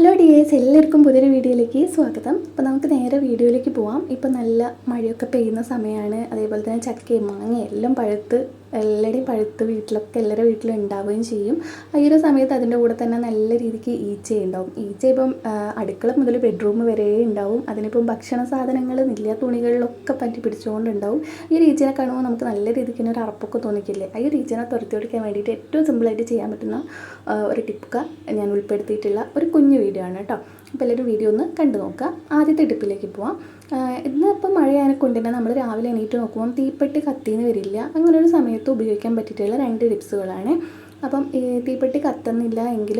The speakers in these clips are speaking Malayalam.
ഹലോ ഡിയേഴ്സ് എല്ലാവർക്കും പുതിയൊരു വീഡിയോയിലേക്ക് സ്വാഗതം. അപ്പോൾ നമുക്ക് നേരെ വീഡിയോയിലേക്ക് പോവാം. ഇപ്പോൾ നല്ല മഴയൊക്കെ പെയ്യുന്ന സമയമാണ് അതേപോലെ തന്നെ ചക്കയും മാങ്ങയും എല്ലാം പഴുത്ത് എല്ലാവരുടെയും പഴുത്ത് വീട്ടിലൊക്കെ എല്ലാവരുടെ വീട്ടിലും ഉണ്ടാവുകയും ചെയ്യും. ഈ ഒരു സമയത്ത് അതിന്റെ കൂടെ തന്നെ നല്ല രീതിക്ക് ഈച്ച ഉണ്ടാവും. ഈച്ച ഇപ്പം അടുക്കള മുതൽ ബെഡ്റൂം വരെ ഉണ്ടാവും. അതിനിപ്പം ഭക്ഷണ സാധനങ്ങൾ നില്ല തുണികളിലൊക്കെ പറ്റി പിടിച്ചുകൊണ്ടുണ്ടാവും. ഈ ഒരു ഈച്ചനെ കാണുമ്പോൾ നമുക്ക് നല്ല രീതിക്ക് ഒരു അറപ്പൊക്കെ തോന്നിക്കില്ലേ? ഈ ഒരു ഈച്ചനെ തുരത്തി ഓടിക്കാൻ വേണ്ടിയിട്ട് ഏറ്റവും സിമ്പിളായിട്ട് ചെയ്യാൻ പറ്റുന്ന ഒരു ടിപ്പൊക്കെ ഞാൻ ഉൾപ്പെടുത്തിയിട്ടുള്ള ഒരു കുഞ്ഞു വീഡിയോ ആണ് കേട്ടോ. അപ്പോൾ എല്ലാവരും വീഡിയോ ഒന്ന് കണ്ടു നോക്കുക. ആദ്യത്തെ ടിപ്പിലേക്ക് പോവാം. ഇന്ന് ഇപ്പം കൊണ്ട് തന്നെ നമ്മൾ രാവിലെ എണീറ്റ് നോക്കുമ്പം തീപ്പെട്ടി കത്തിന്ന് വരില്ല. അങ്ങനെ ഒരു സമയത്ത് ഉപയോഗിക്കാൻ പറ്റിയിട്ടുള്ള രണ്ട് ടിപ്സുകളാണ്. അപ്പം ഈ തീപ്പെട്ടി കത്തുന്നില്ല എങ്കിൽ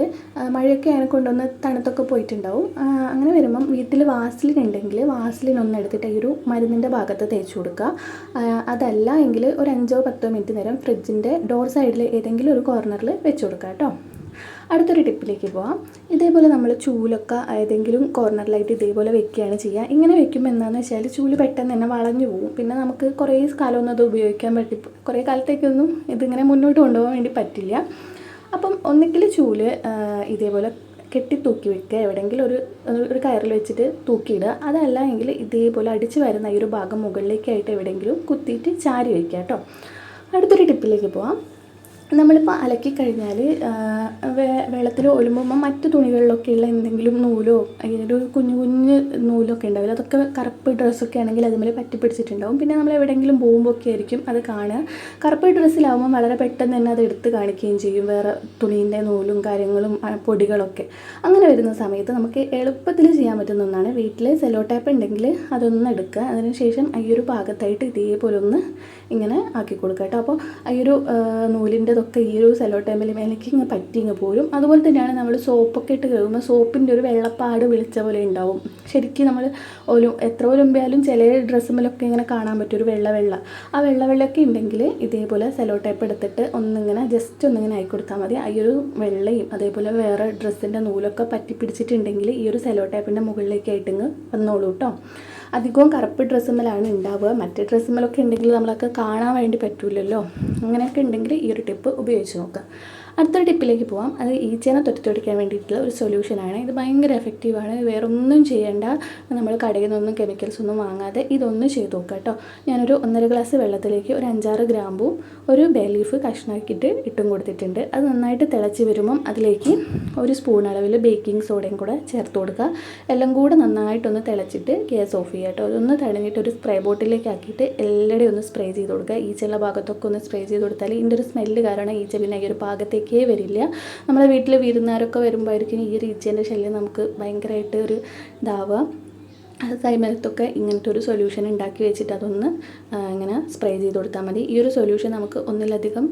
മഴയൊക്കെ ആയതിനെ കൊണ്ടൊന്ന് തണുത്തൊക്കെ പോയിട്ടുണ്ടാവും. അങ്ങനെ വരുമ്പം വീട്ടിൽ വാസ്ലിൻ ഉണ്ടെങ്കിൽ വാസ്ലിൻ ഒന്ന് എടുത്തിട്ട് ഈ ഒരു മരുന്നിന്റെ ഭാഗത്ത് തേച്ച് കൊടുക്കുക. അതല്ല എങ്കിൽ ഒരു അഞ്ചോ പത്തോ മിനിറ്റ് നേരം ഫ്രിഡ്ജിന്റെ ഡോർ സൈഡിൽ ഏതെങ്കിലും ഒരു കോർണറിൽ വെച്ച് കൊടുക്കുക കേട്ടോ. അടുത്തൊരു ടിപ്പിലേക്ക് പോവാം. ഇതേപോലെ നമ്മൾ ചൂലൊക്കെ ഏതെങ്കിലും കോർണറിലായിട്ട് ഇതേപോലെ വെക്കുകയാണ് ചെയ്യുക. ഇങ്ങനെ വെക്കുമ്പോൾ എന്താണെന്ന് വെച്ചാൽ ചൂൽ പെട്ടെന്ന് തന്നെ വളഞ്ഞു പോകും. പിന്നെ നമുക്ക് കുറേ കാലമൊന്നും അത് ഉപയോഗിക്കാൻ പറ്റി കുറേ കാലത്തേക്കൊന്നും ഇതിങ്ങനെ മുന്നോട്ട് കൊണ്ടുപോകാൻ വേണ്ടി പറ്റില്ല. അപ്പം ഒന്നുകിൽ ചൂൽ ഇതേപോലെ കെട്ടി തൂക്കി വെക്കുക. എവിടെയെങ്കിലും ഒരു ഒരു കയറിൽ വെച്ചിട്ട് തൂക്കിയിടുക. അതല്ല എങ്കിൽ ഇതേപോലെ അടിച്ച് വരുന്ന ഈ ഒരു ഭാഗം മുകളിലേക്കായിട്ട് എവിടെയെങ്കിലും കുത്തിയിട്ട് ചാരി വയ്ക്കുക കേട്ടോ. അടുത്തൊരു ടിപ്പിലേക്ക് പോവാം. നമ്മളിപ്പോൾ അലക്കി കഴിഞ്ഞാൽ വെള്ളത്തിൽ ഒലുമ്പുമ്പോൾ മറ്റ് തുണികളിലൊക്കെയുള്ള എന്തെങ്കിലും നൂലോ അങ്ങനെ ഒരു കുഞ്ഞു കുഞ്ഞു നൂലൊക്കെ ഉണ്ടാവില്ല അതൊക്കെ കറുപ്പ് ഡ്രസ്സൊക്കെ ആണെങ്കിൽ അതുപോലെ പറ്റി പിടിച്ചിട്ടുണ്ടാവും. പിന്നെ നമ്മൾ എവിടെയെങ്കിലും പോകുമ്പോൾ ഒക്കെ ആയിരിക്കും അത് കാണുക. കറുപ്പ് ഡ്രസ്സിലാവുമ്പോൾ വളരെ പെട്ടെന്ന് തന്നെ അത് എടുത്ത് കാണിക്കുകയും ചെയ്യും വേറെ തുണീന്റെ നൂലും കാര്യങ്ങളും പൊടികളൊക്കെ. അങ്ങനെ വരുന്ന സമയത്ത് നമുക്ക് എളുപ്പത്തിൽ ചെയ്യാൻ പറ്റുന്ന ഒന്നാണ് വീട്ടിൽ സെലോ ടാപ്പ് ഉണ്ടെങ്കിൽ അതൊന്ന് എടുക്കുക. അതിനുശേഷം ഈ ഒരു ഭാഗത്തായിട്ട് ഇതേപോലെ ഒന്ന് ഇങ്ങനെ ആക്കി കൊടുക്കുക കേട്ടോ. അപ്പോൾ ഈ ഒരു നൂലിന്റെതൊക്കെ ഈ ഒരു സെലോ ടൈമിൽ മേലേക്ക് ഇങ്ങനെ പറ്റി ഇങ്ങ് പോരും അതുപോലെ തന്നെയാണ് നമ്മൾ സോപ്പൊക്കെ ഇട്ട് കഴുകുമ്പോൾ സോപ്പിന്റെ ഒരു വെള്ളപ്പാട് വിളിച്ച പോലെ ഉണ്ടാവും. ശരിക്കും നമ്മൾ ഒരു എത്ര ഒലുമ്പിയാലും ചില ഡ്രസ്സുമ്മലൊക്കെ ഇങ്ങനെ കാണാൻ പറ്റും ഒരു വെള്ള വെള്ള. ആ വെള്ള വെള്ളമൊക്കെ ഉണ്ടെങ്കിൽ ഇതേപോലെ സെലോ ടൈപ്പ് എടുത്തിട്ട് ഒന്നിങ്ങനെ ജസ്റ്റ് ഒന്നിങ്ങനെ ആയി കൊടുത്താൽ മതി. ഈ ഒരു വെള്ളയും അതേപോലെ വേറെ ഡ്രസ്സിന്റെ നൂലൊക്കെ പറ്റി പിടിച്ചിട്ടുണ്ടെങ്കിൽ ഈ ഒരു സെലോ ടൈപ്പിന്റെ മുകളിലേക്കായിട്ടിങ്ങ് വന്നോളൂ കേട്ടോ അധികവും കറുപ്പ് ഡ്രസ്സുമ്മലാണ് ഉണ്ടാവുക. മറ്റേ ഡ്രസ്സുമ്മലൊക്കെ ഉണ്ടെങ്കിൽ നമ്മളൊക്കെ കാണാൻ വേണ്ടി പറ്റൂലല്ലോ. അങ്ങനെയൊക്കെ ഉണ്ടെങ്കിൽ ഈ ഒരു ടിപ്പ് ഉപയോഗിച്ച് നോക്കുക. അടുത്തൊരു ടിപ്പിലേക്ക് പോവാം. അത് ഈച്ചേനെ തൊട്ടിത്തൊടിക്കാൻ വേണ്ടിയിട്ടുള്ള ഒരു സൊല്യൂഷനാണ് ഇത് ഭയങ്കര എഫക്റ്റീവാണ് വേറെ ഒന്നും ചെയ്യേണ്ട. നമ്മൾ കടയിൽ നിന്നൊന്നും കെമിക്കൽസ് ഒന്നും വാങ്ങാതെ ഇതൊന്ന് ചെയ്ത് നോക്കുക കേട്ടോ. ഞാനൊരു ഒന്നര ഗ്ലാസ് വെള്ളത്തിലേക്ക് ഒരു അഞ്ചാറ് ഗ്രാമ്പും ഒരു ബേ ലീഫ് കഷ്ണാക്കിയിട്ട് ഇട്ടും കൊടുത്തിട്ടുണ്ട്. അത് നന്നായിട്ട് തിളച്ച് വരുമ്പം അതിലേക്ക് ഒരു സ്പൂൺ അളവിൽ ബേക്കിംഗ് സോഡയും കൂടെ ചേർത്ത് കൊടുക്കുക. എല്ലാം കൂടെ നന്നായിട്ടൊന്ന് തിളച്ചിട്ട് ഗ്യാസ് ഓഫ് ചെയ്യുക കേട്ടോ. അതൊന്ന് തടഞ്ഞിട്ട് ഒരു സ്പ്രേ ബോട്ടിലേക്ക് ആക്കിയിട്ട് എല്ലാവരുടെയും ഒന്ന് സ്പ്രേ ചെയ്ത് കൊടുക്കുക. ഈച്ചയുള്ള ഭാഗത്തൊക്കെ ഒന്ന് സ്പ്രേ ചെയ്ത് കൊടുത്താൽ ഇതിന്റെ ഒരു സ്മെല്ല് കാരണം ഈച്ച പിന്നെ ഈ ഒരു ഭാഗത്തേക്കേ വരില്ല. നമ്മുടെ വീട്ടിൽ വിരുന്നുകാരൊക്കെ വരുമ്പോഴായിരിക്കും ഈ ഒരു ഈച്ചേന്റെ ശല്യം നമുക്ക് ഭയങ്കരമായിട്ട് ഒരു ഇതാവുക. ആ സമയത്തൊക്കെ ഇങ്ങനത്തെ ഒരു സൊല്യൂഷൻ ഉണ്ടാക്കി വെച്ചിട്ട് അതൊന്ന് ഇങ്ങനെ സ്പ്രേ ചെയ്ത് കൊടുത്താൽ മതി. ഈ ഒരു സൊല്യൂഷൻ നമുക്ക് ഒന്നിലധികം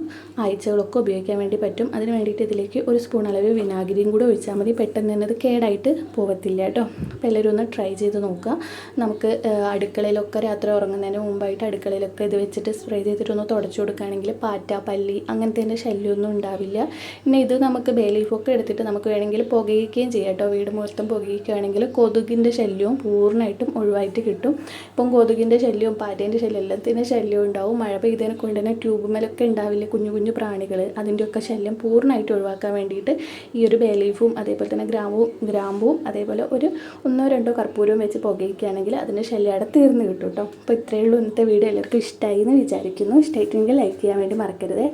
ആഴ്ചകളൊക്കെ ഉപയോഗിക്കാൻ വേണ്ടി പറ്റും. അതിന് വേണ്ടിയിട്ട് ഇതിലേക്ക് ഒരു സ്പൂൺ അളവ് വിനാഗിരിയും കൂടെ ഒഴിച്ചാൽ മതി. പെട്ടെന്ന് തന്നെ അത് കേടായിട്ട് പോകത്തില്ല കേട്ടോ. അപ്പോൾ എല്ലാവരും ഒന്ന് ട്രൈ ചെയ്ത് നോക്കുക. നമുക്ക് അടുക്കളയിലൊക്കെ രാത്രി ഉറങ്ങുന്നതിന് മുമ്പായിട്ട് അടുക്കളയിലൊക്കെ ഇത് വെച്ചിട്ട് സ്പ്രേ ചെയ്തിട്ടൊന്ന് തുടച്ചു കൊടുക്കുകയാണെങ്കിൽ പാറ്റ പല്ലി അങ്ങനത്തെ ശല്യമൊന്നും ഉണ്ടാവില്ല. പിന്നെ ഇത് നമുക്ക് ബേ ലീഫൊക്കെ എടുത്തിട്ട് നമുക്ക് വേണമെങ്കിൽ പുകയിക്കുകയും ചെയ്യാം കേട്ടോ. വീട് മുഹൂർത്തം പുകയിക്കുകയാണെങ്കിൽ കൊതുകിന്റെ ശല്യവും പൂർണമായിട്ടും ഒഴിവായിട്ട് കിട്ടും. ഇപ്പം കൊതുകിന്റെ ശല്യവും പാറ്റേന്റെ ശല്യം എല്ലാത്തിന്റെ ശല്യവും ഉണ്ടാവും. മഴ പെയ്തതിനെ കൊണ്ട് തന്നെ ട്യൂബുമേലൊക്കെ ഉണ്ടാവില്ല കുഞ്ഞു കുഞ്ഞു പ്രാണികൾ അതിന്റെയൊക്കെ ശല്യം പൂർണമായിട്ട് ഒഴിവാക്കാൻ വേണ്ടിയിട്ട് ഈ ഒരു ബേലീഫും അതേപോലെ തന്നെ ഗ്രാമ്പും ഗ്രാമ്പും അതേപോലെ ഒരു ഒന്നോ രണ്ടോ കർപ്പൂരവും വെച്ച് പുകയ്ക്കുകയാണെങ്കിൽ അതിന്റെ ശല്യം അവിടെ തീർന്നു കിട്ടും കേട്ടോ അപ്പോൾ ഇത്രയേ ഉള്ളൂ ഇന്നത്തെ വീഡിയോ. എല്ലാവർക്കും ഇഷ്ടമായി എന്ന് വിചാരിക്കുന്നു. ഇഷ്ടമായിട്ടുണ്ടെങ്കിൽ ലൈക്ക് ചെയ്യാൻ വേണ്ടി മറക്കരുത്.